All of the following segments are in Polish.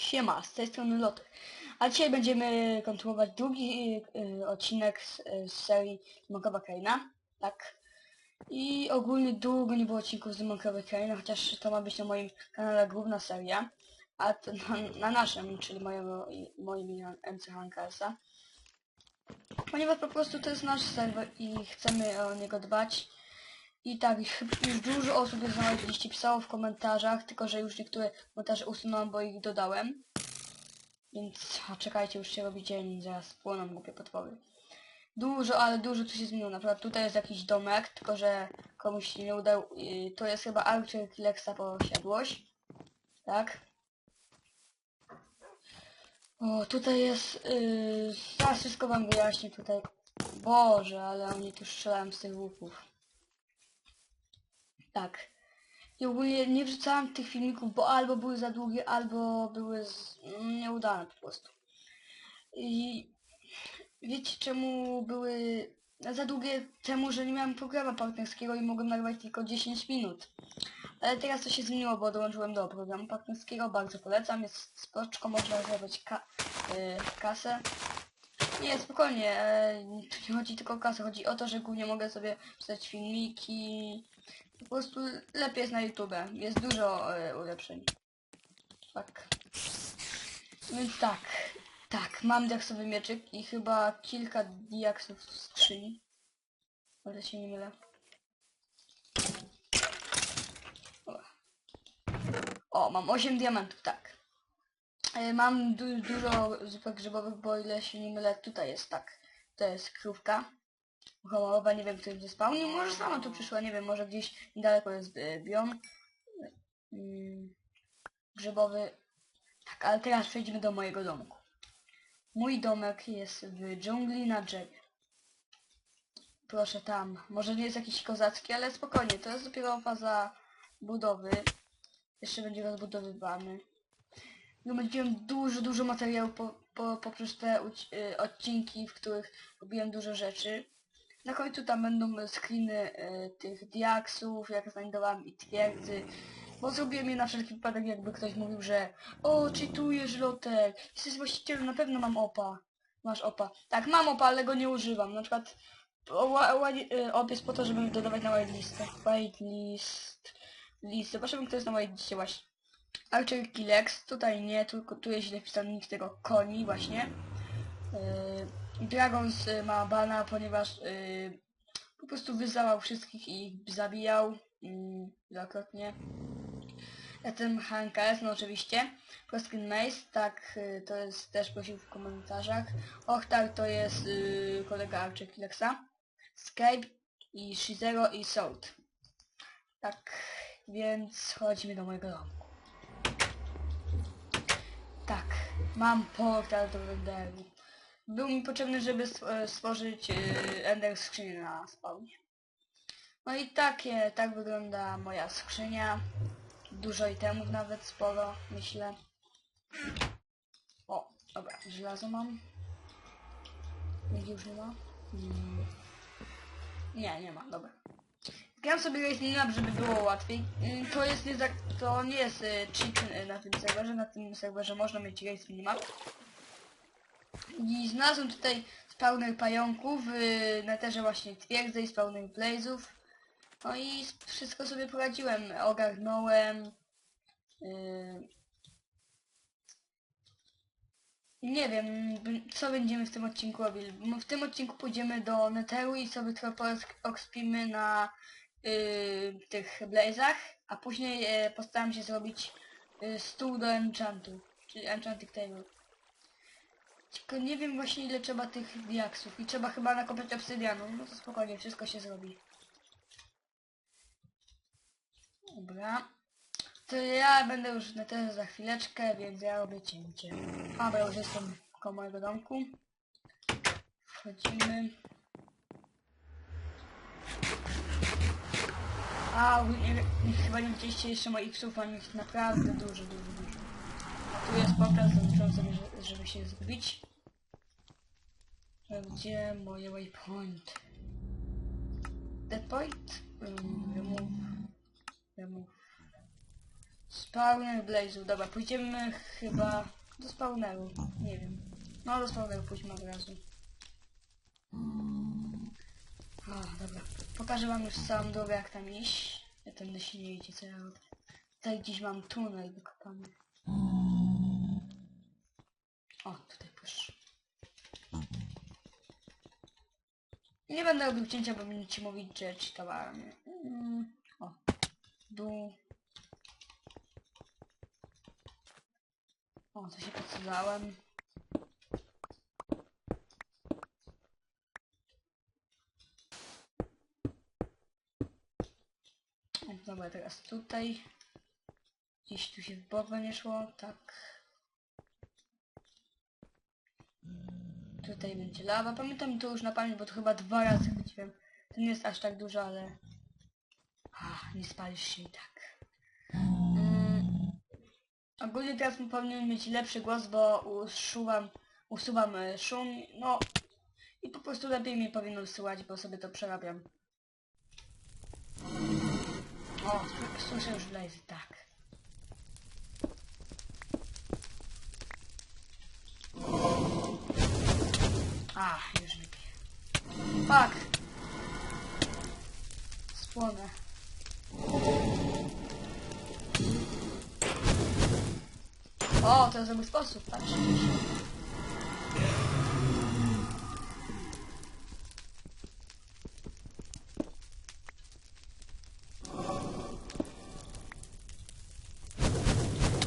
Siema, z tej strony Loty. A dzisiaj będziemy kontynuować drugi y, odcinek z, y, z serii Demonkowa Kraina. Tak. I ogólnie długo nie było odcinków z Demonkowej Krainy, chociaż to ma być na moim kanale główna seria. A to na, na naszym, czyli mojego, moim i MC Hankersa. Ponieważ po prostu to jest nasz serwer i chcemy o niego dbać. I tak, już dużo osób już znaleźliście pisało w komentarzach, tylko że już niektóre komentarze usunąłem, bo ich dodałem. Więc a czekajcie, już się robi dzień, zaraz płoną głupie potwory. Dużo, ale dużo tu się zmieniło. Na przykład tutaj jest jakiś domek, tylko że komuś się nie udał. Yy, to jest chyba Archer Kilexa posiadłość. Tak. O, tutaj jest... Yy, zaraz wszystko wam wyjaśnię tutaj. Boże, ale oni tu strzelają z tych łuków. Tak. I ogólnie nie wrzucałam tych filmików, bo albo były za długie, albo były z... nieudane po prostu. I wiecie czemu były za długie? Temu, że nie miałem programu partnerskiego i mogłem nagrywać tylko 10 minut. Ale teraz to się zmieniło, bo dołączyłem do programu partnerskiego, bardzo polecam, jest spoczko, można zrobić ka y, kasę. Nie, spokojnie, e, tu nie chodzi tylko o kasę, chodzi o to, że głównie mogę sobie pisać filmiki, po prostu lepiej jest na YouTube. Jest dużo e, ulepszeń. Tak. Więc tak. Tak, mam diaksowy mieczyk i chyba kilka diaksów w skrzyni. Ale się nie mylę. O, mam 8 diamentów, tak. E, mam du dużo zupek grzybowych, bo ile się nie mylę, tutaj jest tak. To jest krówka. Homolowa, nie wiem, kto ją zespałnił. Może sama tu przyszła, nie wiem, może gdzieś niedaleko jest e, biom. Mm, grzybowy. Tak, ale teraz przejdziemy do mojego domku. Mój domek jest w dżungli na drzewie. Proszę tam. Może nie jest jakiś kozacki, ale spokojnie, to jest dopiero faza budowy. Jeszcze będzie rozbudowywany. No będziemy dużo, dużo materiału po, po, poprzez te y, odcinki, w których robiłem dużo rzeczy. Na końcu tam będą screeny y, tych diaksów, jak znajdowałem i twierdzy. Bo zrobiłem je na wszelki wypadek, jakby ktoś mówił, że o, czytujesz lotek, jesteś właścicielem, na pewno mam opa. Masz opa. Tak, mam opa, ale go nie używam. Na przykład y, op jest po to, żeby dodawać na whitelistę. Whitelist. List. Zobaczymy, kto jest na whitelistie właśnie. Archer Kilex, tutaj nie, tu jest źle wpisany nick tego koni właśnie. Yy, Dragons y, ma bana, ponieważ yy, po prostu wyzałał wszystkich i zabijał yy, wielokrotnie. Zatem HNKS, no oczywiście. Proskin Mace, tak, yy, to jest też prosił w komentarzach. Ochtar to jest kolega Archer Kilexa. Skype i Shizero i Salt. Tak, więc chodzimy do mojego domu. Tak, mam portal do renderu. Był mi potrzebny, żeby e, stworzyć yy, ender skrzynię na spawnie. No i takie, tak wygląda moja skrzynia. Dużo itemów nawet, sporo, myślę. O, dobra, żelazo mam. Nikt już nie ma? Mm. Nie, nie ma, dobra. Gram sobie Minimap, żeby było łatwiej. Mm, To jest nie, za, to nie jest y, cheat na tym serwerze, na tym serwerze można mieć Race Minimap. I znalazłem tutaj spawner pająków, y, na terze właśnie twierdzę i spawner blazów. No i wszystko sobie poradziłem, ogarnąłem. y, Nie wiem, co będziemy w tym odcinku robili. W tym odcinku pójdziemy do Netheru i sobie trochę okspimy na y, tych blazach, a później y, postaram się zrobić y, stół do enchantu, czyli enchanting table. Tylko nie wiem właśnie ile trzeba tych diaksów i trzeba chyba nakopać obsydianu, no to spokojnie, wszystko się zrobi. Dobra. To ja będę już na terze za chwileczkę, więc ja robię cięcie. Dobra, już jestem koło mojego domku. Wchodzimy. A, nie, chyba nie widzieliście jeszcze moich psów, a ich naprawdę dużo, dużo, A pokaz, zaznaczyłem sobie, że- żeby się zgubić. Gdzie moje waypoint? Dead point? Remove. Remove. Spawner Blaze'u, dobra, pójdziemy chyba do spawneru, nie wiem. No do spawneru pójdźmy od razu. O, dobra. Pokażę wam już całą drogę jak tam iść. Ja tędy się nie idzie, co ja robię. Tutaj gdzieś mam tunel wykopany. O, tutaj proszę. Nie będę robił cięcia, bo będziecie mówić, że czytałem. Mm, o, dół. O, to się podsadzałem. Dobra, teraz tutaj. Gdzieś tu się w bok nie szło, tak. Tutaj będzie lawa. Pamiętam to już na pamięć, bo to chyba dwa razy chodziłem. To nie jest aż tak dużo, ale... Ach, nie spalisz się i tak. Mm. Ogólnie teraz powinien mieć lepszy głos, bo usuwam, usuwam e, szum, no i po prostu lepiej mnie powinno słychać, bo sobie to przerabiam. O, sły- słyszę już blazy, tak. A, już lepiej. Fuck! Spłonę. O, to jest dobry sposób, patrz.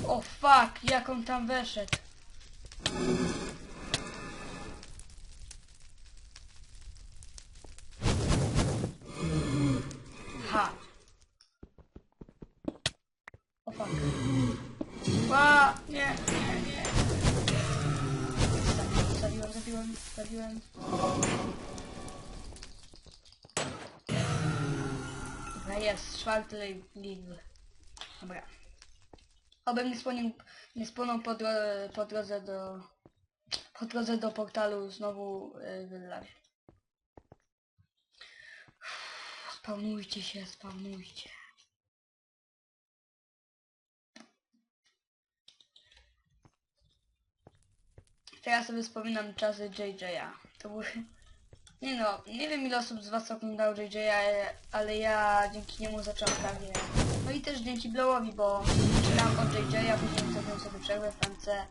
O fuck, jak on tam weszedł. Zabiłem, zabiłem, zabiłem. Dobra, jest, czwarty level. Dobra. Oby nie spłonął, nie spłonął po, dro po drodze do... Po drodze do portalu znowu yy, wylawie. Spawnujcie się, spawnujcie. Teraz sobie wspominam czasy JJ'a. To były... Nie no, nie wiem ile osób z was oglądało JJ'a, ale ja dzięki niemu zacząłem prawie... No i też dzięki Blowowi, bo zaczynałam od JJ'a, później zrobiłem sobie przerwę w France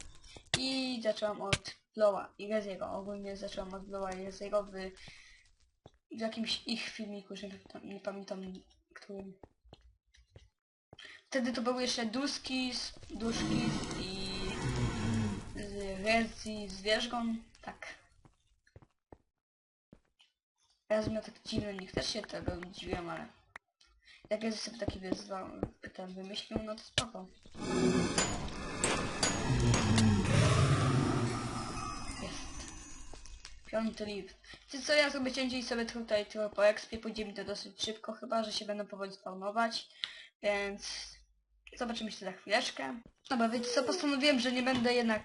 i zacząłem od Blowa i Reziego. Ogólnie zacząłem od Blowa i Reziego w, w jakimś ich filmiku, że nie, pamiętam- którym. Wtedy to były jeszcze Duski, Duszki i z Rezi Zwierzgon, tak. Teraz miał tak dziwny nick, też się tego dziwiłem, ale jak jest sobie taki wyzwał, ten wymyślił, no to spoko. Jest. Piąty lift. Wiecie co, ja sobie cięcie i sobie tutaj trochę po expie, pójdzie mi to dosyć szybko, chyba, że się będą powoli spawnować, więc zobaczymy się za chwileczkę. Dobra, wiecie co, postanowiłem, że nie będę jednak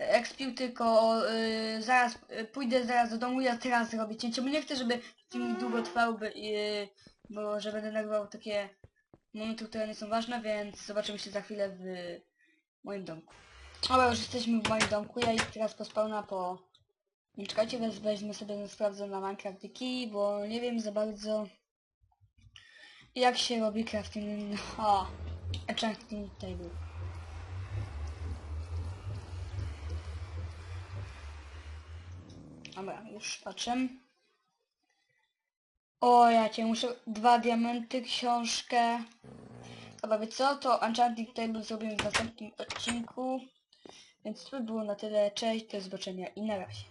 expił, tylko y, zaraz y, pójdę zaraz do domu, ja teraz zrobię cięcie, bo nie chcę, żeby film długo trwał, by, y, bo że będę nagrywał takie momenty, które nie są ważne, więc zobaczymy się za chwilę w moim domku. Dobra, już jesteśmy w moim domku, ja ich teraz pospawna po... Nie czekajcie, więc weźmy sobie, sprawdzę na Minecraft Key, bo nie wiem za bardzo jak się robi crafting... O! Enchanting table. Dobra, już patrzę. O, ja cię muszę... Dwa diamenty, książkę. Dobra, wiecie co? To Enchanting Table zrobimy w następnym odcinku. Więc to by było na tyle. Cześć, do zobaczenia i na razie.